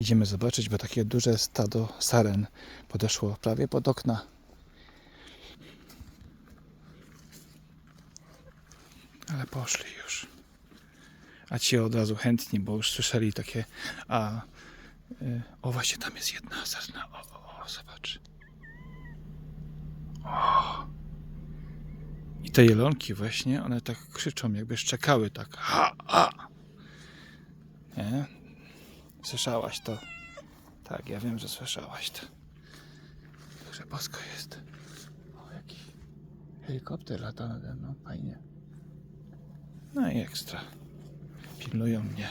Idziemy zobaczyć, bo takie duże stado saren podeszło prawie pod okna. Ale poszli już. A ci od razu chętni, bo już słyszeli takie. A. Y, o, właśnie tam jest jedna sarna. O, o, o, zobacz. O. I te jelonki właśnie, one tak krzyczą, jakby szczekały tak. Ha, ha. Słyszałaś to? Tak, ja wiem, że słyszałaś to. Także bosko jest. O, jaki helikopter lata nade mną, fajnie. No i ekstra. Pilnują mnie.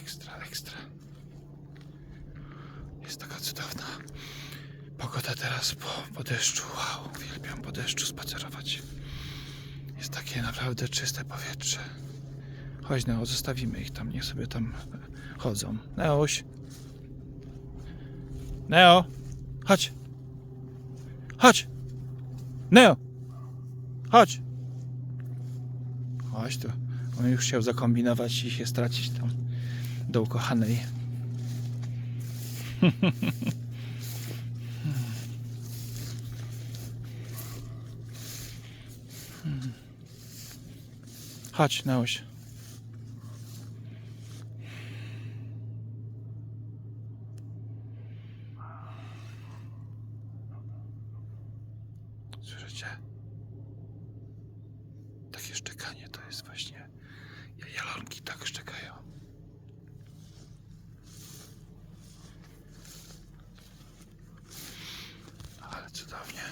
Ekstra, ekstra. Jest taka cudowna pogoda teraz po, po deszczu. Wow, uwielbiam po deszczu spacerować. Jest takie naprawdę czyste powietrze. Chodź, Neo, zostawimy ich tam, niech sobie tam chodzą. Neoś. Neo, chodź. Chodź. Neo, chodź. Chodź tu. On już chciał zakombinować i się stracić tam do ukochanej. Chodź, Neoś. Słyszycie? Takie szczekanie to jest właśnie. Jelonki tak szczekają. Ale cudownie.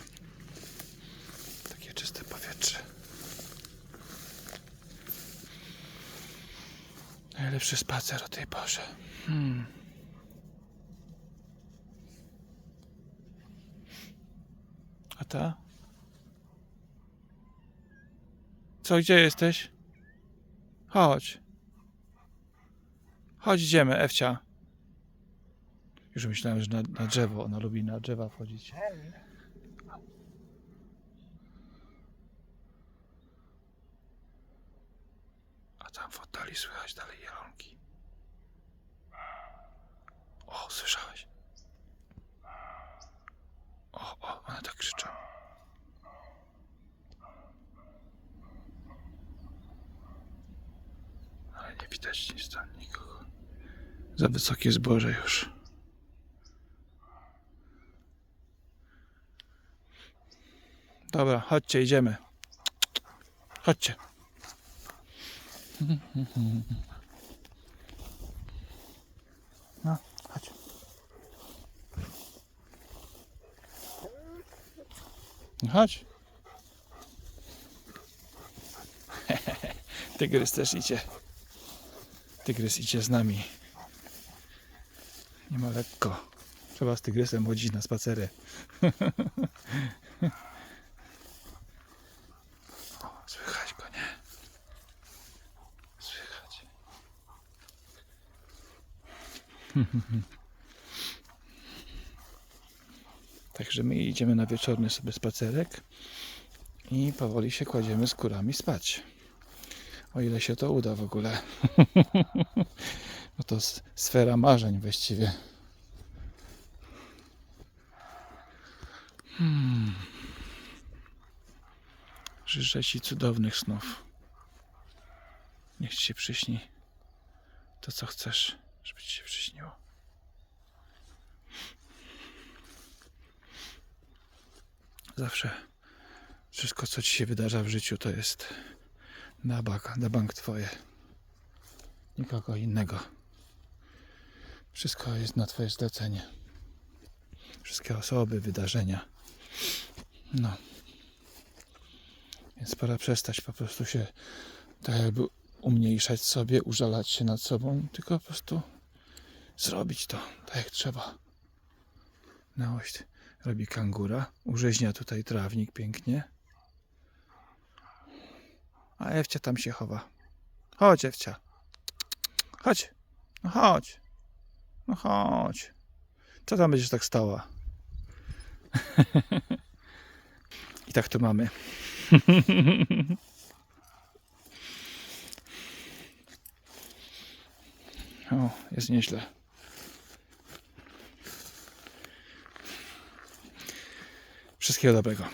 Takie czyste powietrze. Najlepszy spacer o tej porze. Hmm. A ta? Co, gdzie jesteś? Chodź. Chodź, idziemy, Ewcia. Już myślałem, że na, na drzewo. Ona lubi na drzewa wchodzić. A tam w oddali słychać dalej jelonki. O, słyszałeś? O, o, one tak krzyczą. Ale nie widać nic nikogo. Za wysokie zboże już. Dobra, chodźcie, idziemy. Chodźcie. No, chodź. No, Chodź. Tygrys też idzie. Tygrys idzie z nami. Nie ma lekko. Trzeba z tygrysem chodzić na spacery. Słychać go, nie? Słychać. Także my idziemy na wieczorny sobie spacerek i powoli się kładziemy z kurami spać. O ile się to uda w ogóle. No to sfera marzeń właściwie. Hmm. Życzę Ci cudownych snów. Niech Ci się przyśni to, co chcesz, żeby Ci się przyśniło. Zawsze wszystko, co Ci się wydarza w życiu, to jest na bank, na bank Twoje. Nikogo innego. Wszystko jest na Twoje zlecenie. Wszystkie osoby, wydarzenia. No. Więc pora przestać po prostu się tak jakby umniejszać sobie, użalać się nad sobą, tylko po prostu zrobić to tak jak trzeba. Oś robi kangura, urzeźnia tutaj trawnik pięknie. A Ewcia tam się chowa. Chodź Ewcia. Chodź. No chodź. No chodź. Co tam będziesz tak stała? I tak to mamy. O, jest nieźle. Wszystkiego dobrego.